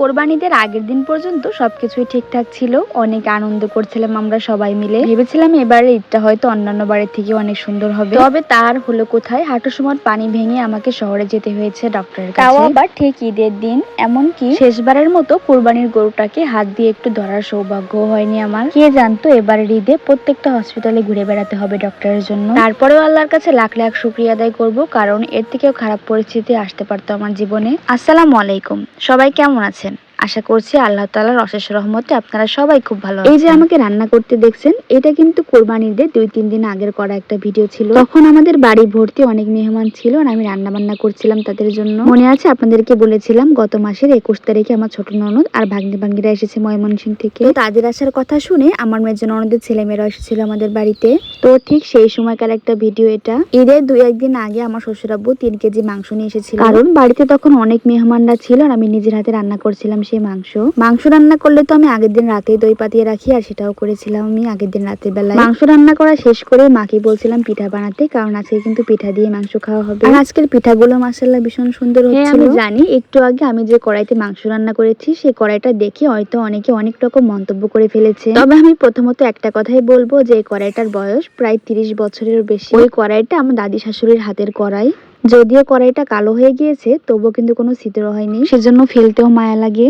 কোরবানিদের আগের দিন পর্যন্ত সবকিছুই ঠিকঠাক ছিল। অনেক আনন্দ করছিলাম আমরা সবাই মিলে। ভেবেছিলাম এবারে ঈদটা হয়তো অন্যান্য বাড়ির থেকে অনেক সুন্দর হবে। তবে তার হলো কোথায়? হাঁটু সময় পানি ভেঙে আমাকে শহরে যেতে হয়েছে ডক্টরের কাছে তাও আবার ঠিক ঈদের দিন এমনকি শেষবারের মতো কোরবানির গরুটাকে হাত দিয়ে একটু ধরার সৌভাগ্য হয়নি আমার। কে জানতো এবারের ঈদে প্রত্যেকটা হসপিটালে ঘুরে বেড়াতে হবে ডক্টরের জন্য? তারপরেও আল্লাহর কাছে লাখ লাখ শুক্রিয়া আদায় করব কারণ এর থেকেও খারাপ পরিস্থিতি আসতে পারতো আমার জীবনে। আসসালামু আলাইকুম। সবাই কেমন আছেন? আশা করছি আল্লাহ তালার অশেষ রহমতে আপনারা সবাই খুব ভালো এই যে আমাকে রান্না করতে দেখছেন এটা কিন্তু কোরবানির দিয়ে দুই তিন দিন আগের করা একটা ভিডিও ছিল। তখন আমাদের বাড়ি ভর্তি অনেক মেহমান ছিল আর আমি রান্না বান্না করছিলাম তাদের জন্য। মনে আছে আপনাদেরকে বলেছিলাম গত মাসের একুশ তারিখে আমার ছোট ননদ আর ভাগ্নে ভাগ্নিরা এসেছে ময়মনসিং থেকে। তাদের আসার কথা শুনে আমার মেজ ননদের ছেলেমেয়েরা এসেছিল আমাদের বাড়িতে। তো ঠিক সেই সময়কার একটা ভিডিও এটা। ঈদের দুই একদিন আগে আমার শ্বশুরাব্বু তিন কেজি মাংস নিয়ে এসেছিল। কারণ বাড়িতে তখন অনেক মেহমানরা ছিল আর আমি নিজের হাতে রান্না করছিলাম সেই মাংস। মাংস রান্না করলে তো আমি আগের দিন রাতেই দই পাতিয়ে রাখি আর সেটাও করেছিলাম আমি আগের দিন রাতের বেলায়। মাংস রান্না করা শেষ করে মাকে বলছিলাম পিঠা বানাতে কারণ আজকে কিন্তু পিঠা দিয়ে মাংস খাওয়া হবে। আর আজকের পিঠাগুলো মাসাল্লাহ ভীষণ সুন্দর হচ্ছে আমি জানি একটু আগে আমি যে কড়াইতে মাংস রান্না করেছি সেই কড়াইটা দেখে হয়তো অনেকে অনেক রকম মন্তব্য করে ফেলেছে। তবে আমি প্রথমত একটা কথাই বলব যে এই কড়াইটার বয়স প্রায় তিরিশ বছরের বেশি। ওই কড়াইটা আমার দাদি শাশুড়ির হাতের কড়াই। যদিও কড়াইটা কালো হয়ে গিয়েছে তবুও কিন্তু কোনো ছিদ্র হয়নি। সেজন্য ফেলতেও মায়া লাগে।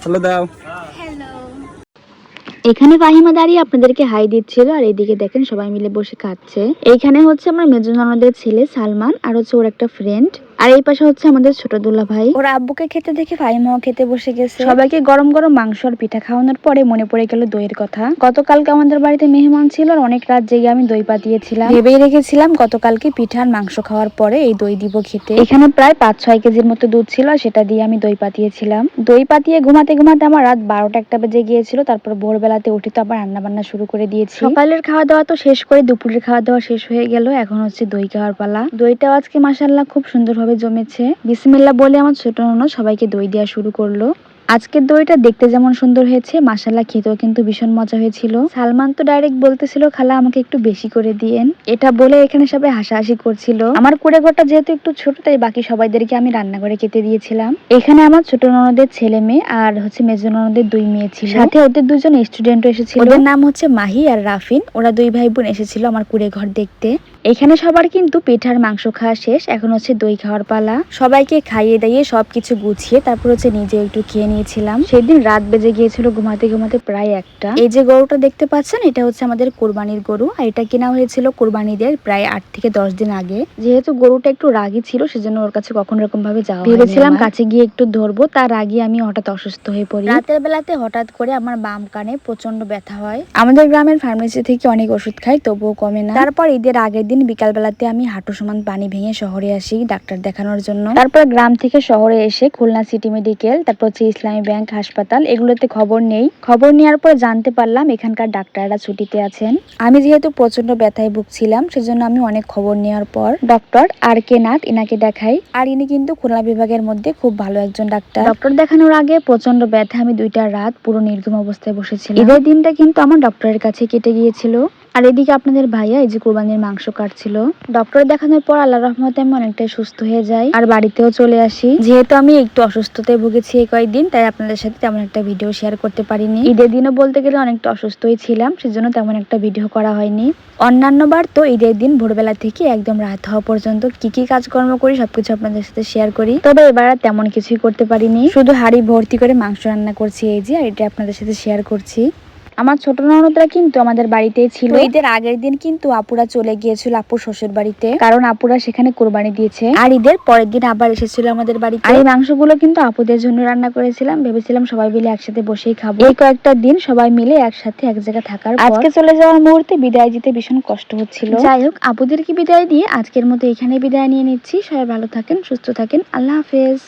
হ্যালো, দাও। এখানে ফাহিমা দাঁড়িয়ে আপনাদেরকে হাই দিচ্ছিল, আর এইদিকে দেখেন সবাই মিলে বসে খাচ্ছে। এইখানে হচ্ছে আমার মেজো ননদের ছেলে সালমান, আর হচ্ছে ওর একটা ফ্রেন্ড আর এই পাশে হচ্ছে আমাদের ছোট দুলা ভাই। ওর আব্বুকে খেতে দেখে ভাই ফাহিমাও খেতে বসে গেছে। সবাইকে গরম গরম মাংস আর পিঠা খাওয়ানোর পরে মনে পড়ে গেল দইয়ের কথা। গতকালকে আমাদের বাড়িতে মেহমান ছিল আর অনেক রাত জেগে আমি দই পাতিয়েছিলাম। ভেবেই রেখেছিলাম গতকালকে পিঠা আর মাংস খাওয়ার পরে এই দই দিব খেতে। এখানে প্রায় পাঁচ ছয় কেজির মতো দুধ ছিল আর সেটা দিয়ে আমি দই পাতিয়েছিলাম। দই পাতিয়ে ঘুমাতে ঘুমাতে আমার রাত বারোটা একটা বেজে গিয়েছিল তারপর ভোরবেলাতে উঠে তো আবার রান্না বান্না শুরু করে দিয়েছি। সকালের খাওয়া দাওয়া তো শেষ করে দুপুরের খাওয়া দাওয়া শেষ হয়ে গেল এখন হচ্ছে দই খাওয়ার পালা। দইটাও আজকে মাসাল্লাহ খুব সুন্দরভাবে জমেছে বিসমিল্লা বলে আমার ছোট ননদ সবাইকে দই দেওয়া শুরু করল। আজকের দইটা দেখতে যেমন সুন্দর হয়েছে মাসাল্লাহ খেতেও কিন্তু ভীষণ মজা হয়েছিল। সালমান তো ডাইরেক্ট বলতেছিল, খালা, আমাকে একটু বেশি করে দিয়েন। এটা বলে এখানে সবাই হাসাহাসি করছিল। আমার কুড়ে ঘরটা যেহেতু একটু ছোট, তাই বাকি সবাইদেরকে আমি রান্না করে খেতে দিয়েছিলাম। এখানে আমার ছোট ননদের ছেলে মেয়ে আর হচ্ছে মেজো ননদের দুই মেয়ে ছিল। সাথে ওদের দুজন স্টুডেন্ট এসেছিল। ওদের নাম হচ্ছে মাহি আর রাফিন। ওরা দুই ভাই বোন এসেছিল আমার কুড়ে ঘর দেখতে। এখানে সবার কিন্তু পিঠার মাংস খাওয়া শেষ, এখন হচ্ছে দই খাওয়ার পালা। সবাইকে খাইয়ে দাইয়ে সবকিছু গুছিয়ে তারপর হচ্ছে নিজে একটু খেয়ে নিয়েছিলাম সেদিন রাত বেজে গিয়েছিল ঘুমাতে ঘুমাতে প্রায় একটা। এই যে গরুটা দেখতে পাচ্ছেন এটা হচ্ছে আমাদের কোরবানির গরু। আর এটা কেনা হয়েছিল কোরবানিদের প্রায় আট থেকে দশ দিন আগে। যেহেতু গরুটা একটু রাগী ছিল সেজন্য ওর কাছে কখনো এরকম ভাবে যাওয়া ভেবেছিলাম কাছে গিয়ে একটু ধরবো তার আগে আমি হঠাৎ অসুস্থ হয়ে পড়ি। রাতের বেলাতে হঠাৎ করে আমার বাম কানে প্রচণ্ড ব্যথা হয়। আমাদের গ্রামের ফার্মেসি থেকে অনেক ওষুধ খাই তবুও কমে না। তারপর ঈদের আগের দিন বিকাল বেলাতে আমি হাঁটু সমান পানি ভেঙে শহরে আসি ডাক্তার দেখানোর জন্য। তারপর গ্রাম থেকে শহরে এসে খুলনা সিটি মেডিকেল তারপর হচ্ছে ইসলামী ব্যাংক হাসপাতাল এগুলোতে খবর নেই। খবর নেওয়ার পর জানতে পারলাম এখানকার ডাক্তাররা ছুটিতে আছেন। আমি যেহেতু প্রচণ্ড ব্যথায় ভুগছিলাম সেজন্য আমি অনেক খবর নেওয়ার পর ডক্টর আর কে নাথ ইনাকে দেখাই। আর ইনি কিন্তু খুলনা বিভাগের মধ্যে খুব ভালো একজন ডাক্তার। ডক্টর দেখানোর আগে প্রচণ্ড ব্যথা আমি দুইটা রাত পুরো নির্ঘুম অবস্থায় বসেছিলাম। ঈদের দিনটা কিন্তু আমার ডক্টরের কাছে কেটে গিয়েছিল। আর এদিকে আপনাদের ভাইয়া এই যে কোরবানির মাংস কাটছিল। ডক্টর দেখানোর পর আল্লাহ রহমতে আমি অনেকটাই সুস্থ হয়ে যাই। আর বাড়িতেও চলে আসি। যেহেতু আমি একটু অসুস্থতায় ভুগেছি এই কয়েকদিন, তাই আপনাদের সাথে তেমন একটা ভিডিও শেয়ার করতে পারিনি। ঈদের দিনও বলতে গেলে অনেকটা অসুস্থই ছিলাম, সেজন্য তেমন একটা ভিডিও করা হয়নি। অন্যান্য বার তো ঈদের দিন ভোরবেলা থেকে একদম রাত হওয়া পর্যন্ত কি কি কাজকর্ম করি সবকিছু আপনাদের সাথে শেয়ার করি। তবে এবার আর তেমন কিছুই করতে পারিনি। শুধু হাড়ি ভর্তি করে মাংস রান্না করছি এই যে, আর এটা আপনাদের সাথে শেয়ার করছি। আমার ছোট ননদরা কিন্তু আমাদের বাড়িতেই ছিল। ঈদের আগের দিন কিন্তু আপুরা চলে গিয়েছিল আপুর শ্বশুর বাড়িতে। কারণ আপুরা সেখানে কোরবানি দিয়েছে। আর ঈদের পরের দিন আবার এসেছিল আমাদের বাড়িতে। আর এই মাংসগুলো কিন্তু আপুদের জন্য রান্না করেছিলাম। ভেবেছিলাম সবাই মিলে একসাথে বসেই খাব। এই কয়েকটা দিন সবাই মিলে একসাথে এক জায়গায় থাকার আজকে চলে যাওয়ার মুহূর্তে বিদায় দিতে ভীষণ কষ্ট হচ্ছিল। যাই হোক আপুদেরকে বিদায় দিয়ে আজকের মতো এখানে বিদায় নিয়ে নিচ্ছি। সবাই ভালো থাকেন সুস্থ থাকেন। আল্লাহ হাফেজ।